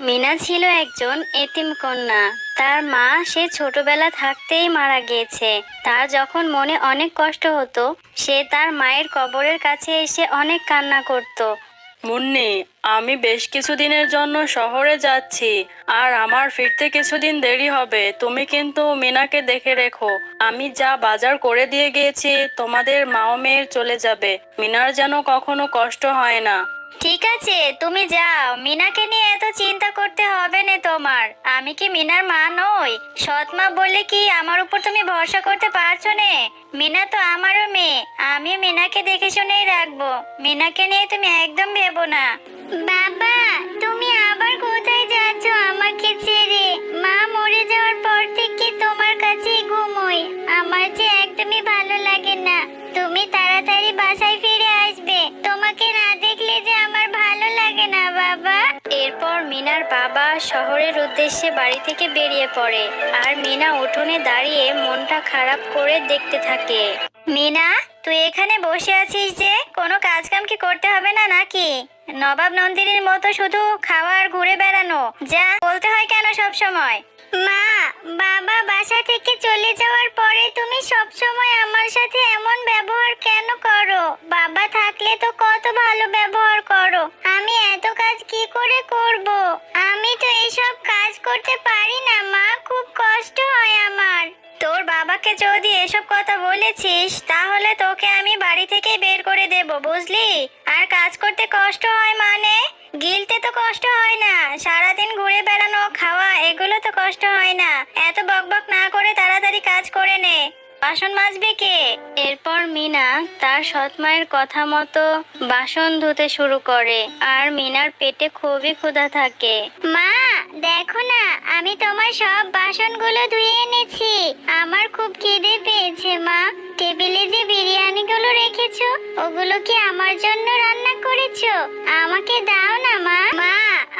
মিনা ছিল একজন এতিম কন্যা। তার মা সে ছোটবেলা থাকতেই মারা গিয়েছে। তার যখন মনে অনেক কষ্ট হতো, সে তার মায়ের কবরের কাছে এসে অনেক কান্না করত। মুন্নি, আমি বেশ কিছুদিনের জন্য শহরে যাচ্ছি, আর আমার ফিরতে কিছুদিন দেরি হবে। তুমি কিন্তু মিনাকে দেখে রেখো। আমি যা বাজার করে দিয়ে গিয়েছি, তোমাদের মাও মেয়ের চলে যাবে। মিনার যেন কখনো কষ্ট হয় না। ঠিক আছে, তুমি যাও। মিনাকে নিয়ে এত চিন্তা করতে হবে না তোমার। আমি কি মিনার মা নই? সৎ মা বলে কি আমার উপর তুমি ভরসা করতে পারছ না? মিনা তো আমারও মেয়ে। আমি মিনাকে দেখে শুনেই রাখব। মিনাকে নিয়ে তুমি একদম ভেবো না। বাবা উদ্দেশ্যে বাড়ি থেকে বেরিয়ে পড়ে আর মিনা উঠোনে দাঁড়িয়ে মনটা খারাপ করে দেখতে থাকে। মিনা, তুই এখানে বসে আছিস যে? কোনো কাজ কাম কি করতে হবে না নাকি? নবাব নন্দিনীর মতো শুধু খাওয়া আর ঘুরে বেড়ানো, যা বলতে হয় কেন সব সময়? মা, বাবা বাসা থেকে চলে যাওয়ার পরে তুমি সব সময় আমার সাথে এমন ব্যবহার কেন করো বাবা থাকলে তো কত ভালো ব্যবহার করো আমি এত কাজ কি করে করব আমি তো এসব কাজ করতে পারি না, মা। খুব কষ্ট হয় আমার। তোর বাবাকে যদি এসব কথা বলেছিস, তাহলে তোকে আমি বাড়ি থেকে বের করে দেব, বুঝলি? আর কাজ করতে কষ্ট হয় মানে? গিলতে তো কষ্ট হয় না। সারাদিন ঘুরে বেড়ানো, খাওয়া, এগুলো তো কষ্ট হয় না। এত বকবক না করে তাড়াতাড়ি কাজ করে নে। বাসন মাজবে কে? এরপর মিনা তার সৎ মায়ের কথা মতো বাসন ধুতে শুরু করে আর মিনার পেটে খুবই ক্ষুধা থাকে। মা, দেখো না, আমি তোমার সব বাসনগুলো ধুয়ে এনেছি। আমার খুব খিদে পেয়েছে, মা। টেবিলে যে বিরিয়ানিগুলো রেখেছো, ওগুলো কি আমার জন্য রান্না করেছ? আমাকে দাও না, মা। মা,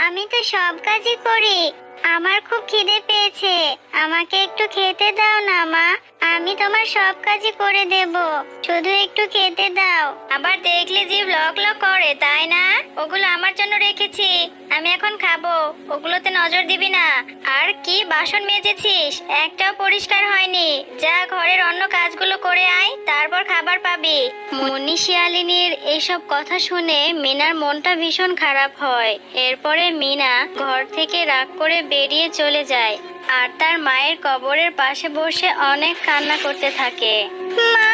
আমি তো সব কাজই করি। আমার খুব খিদে পেয়েছে। আমাকে একটু খেতে দাও না, মা। আমি তোমার সব কাজই করে দেব। শুধু একটু খেতে দাও। আবার দেখলে জিভ লক লক করে, তাই না? ওগুলো আমার জন্য রেখেছি। আমি এখন খাব। ওগুলোতে নজর দিবি না। আর কি বাসন মেজেছিস? একটাও পরিষ্কার হয়নি। যা ঘরের অন্য কাজগুলো করে আয়, তারপর খাবার পাবি। মুন্নি শিয়ালিনীর এইসব কথা শুনে মিনার মনটা ভীষণ খারাপ হয়। এরপরে মিনা ঘর থেকে রাগ করে বেরিয়ে চলে যায় আর তার মায়ের কবরের পাশে বসে অনেক কান্না করতে থাকে। মা,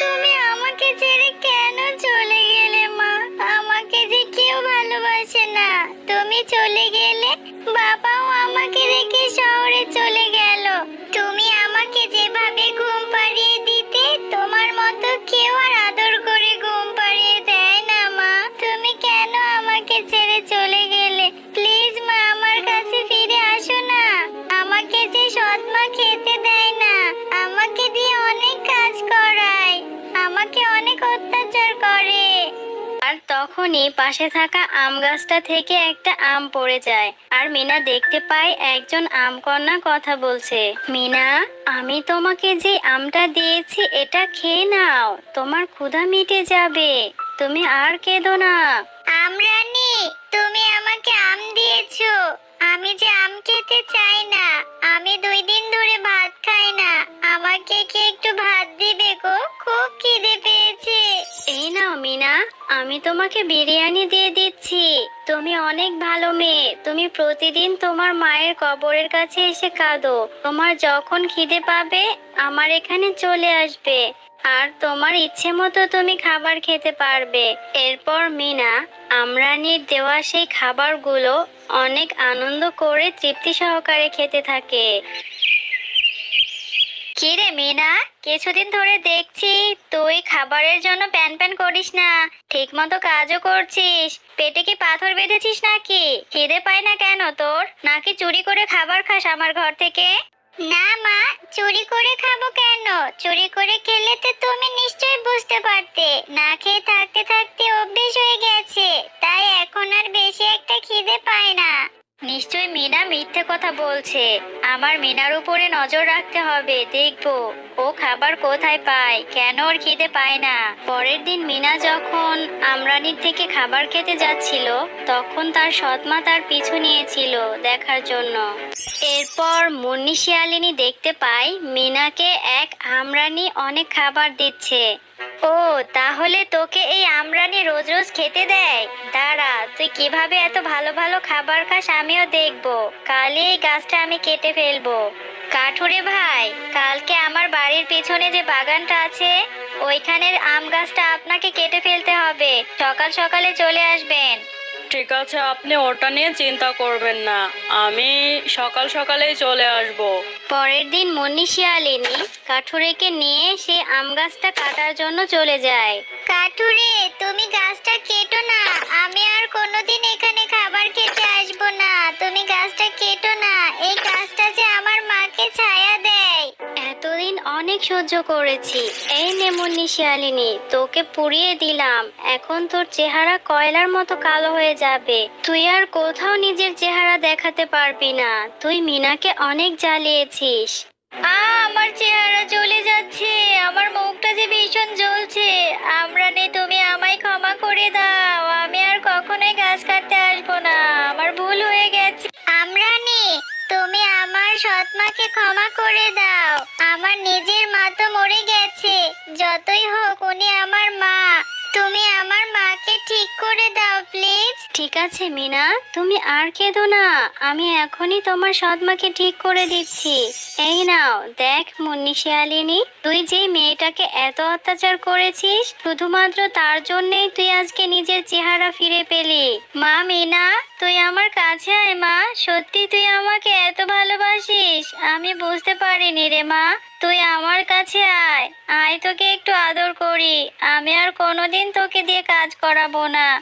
তুমি আমাকে ছেড়ে কেন চলে গেলে মা? আমাকে যে কেউ ভালোবাসে না। তুমি চলে গেলে বাবাও আমাকে রেখে শহরে তখনই পাশে থাকা আম গাছটা থেকে একটা আম পড়ে যায়। আর মিনা দেখতে পায় একজন আম কন্যা কথা বলছে। মিনা, আমি তোমাকে যে আমটা দিয়েছি, এটা খেয়ে নাও। তোমার ক্ষুধা মিটে যাবে। তুমি আর কেঁদো না। আমরানি তুমি আমাকে আম দিয়েছ। আমি যে আম খেতে চাই না, আমি দুই দিন ধরে ভাত খাই না। আমাকে কি একটু ভাত দিবে গো? খুব খিদে মিনা আমি তোমাকে বিরিয়ানি দিয়ে দিচ্ছি। তুমি অনেক ভালো মেয়ে। তুমি প্রতিদিন তোমার মায়ের কবরের কাছে এসে কাঁদো। তোমার যখন খিদে পাবে, আমার এখানে চলে আসবে। আর তোমার ইচ্ছে মতো তুমি খাবার খেতে পারবে। এরপর মিনা, আমরানির দেওয়া সেই খাবারগুলো অনেক আনন্দ করে তৃপ্তি সহকারে খেতে থাকে। কিরে মিনা কিছুদিন ধরে দেখছি তুই খাবারের জন্য প্যান প্যান করিস না। ঠিক মতো কাজও করছিস। পেটে কি পাথর বেঁধেছিস নাকি? খিদে পায় না কেন তোর? নাকি চুরি করে খাবার খাস আমার ঘর থেকে? না মা চুরি করে খাব কেন? চুরি করে খেলে তো তুমি নিশ্চয়ই বুঝতে পারতে। না খেয়ে থাকতে থাকতে অভ্যেস হয়ে গেছে। তাই এখন আর বেশি একটা খিদে পায় না। নিশ্চয়ই মিনা মিথ্যে কথা বলছে। আমার মিনার উপরে নজর রাখতে হবে, দেখব। ও খাবার কোথায় পায়? কেন ওর খিদে পায় না? পরের দিন মিনা যখন আমরানির থেকে খাবার খেতে যাচ্ছিল, তখন তার সৎমা তার পিছু নিয়েছিল দেখার জন্য। এরপর মুন্নি শিয়ালিনী দেখতে পায়, মিনাকে এক আমরানি অনেক খাবার দিচ্ছে। ও, তাহলে তোকে এই আমরানি রোজ রোজ খেতে দেয়? দাঁড়া, তুই কীভাবে এত ভালো ভালো খাবার খাস আমিও দেখব। কালই এই গাছটা আমি কেটে ফেলব। কাঠুরে ভাই কালকে আমার বাড়ির পেছনে যে বাগানটা আছে ওইখানের আম গাছটা আপনাকে কেটে ফেলতে হবে। সকাল সকালে চলে আসবেন। ঠিক আছে আপনি ওটা নিয়ে চিন্তা করবেন না। আমি সকাল সকালেই চলে আসব। পরের দিন মুন্নি শিয়ালিনী কাঠুরেকে নিয়ে সে আম গাছটা কাটার জন্য চলে যায়। কাঠুরে তুমি অনেক সহ্য করেছি। এই নে মুন্নি শিয়ালিনী তোকে পুড়িয়ে দিলাম। এখন তোর চেহারা কয়লার মতো কালো হয়ে যাবে। তুই আর কোথাও নিজের চেহারা দেখাতে পারবি না। তুই মিনাকে অনেক জ্বালিয়েছিস। আ, আমার চেহারা জ্বলে যাচ্ছে। আমার মুখটা যে ভীষণ জ্বলছে। আমরা নে, তুমি আমায় ক্ষমা করে দাও। আমি আর কখনোই গাছ কাটতে আসব না। আমার ভুল হয়ে গেছে। আমরা নে, তুমি আমার সৎমাকে ক্ষমা করে দাও। আমার নিজের তো মরে গেছে। যতই হোক উনি আমার মা। তুমি আমার মাকে ঠিক করে দাও। ঠিক আছে, মিনা। তুমি আর কেঁদো না। আমি এখনই তোমার সৎমাকে ঠিক করে দিচ্ছি। এই নাও, দেখ মুন্নি শিয়ালিনী, তুই যে মেয়েটাকে এত অত্যাচার করেছিস, শুধুমাত্র তার জন্যই তুই আজকে নিজের চেহারা ফিরে পেলি। মা, মিনা, তুই আমার কাছে আয়, মা। সত্যি তুই আমাকে এত ভালোবাসিস? আমি বুঝতে পারিনি রে, মা। তুই আমার কাছে আয়। আয়, তোকে একটু আদর করি। আমি আর কোনোদিন তোকে দিয়ে কাজ করাবো না।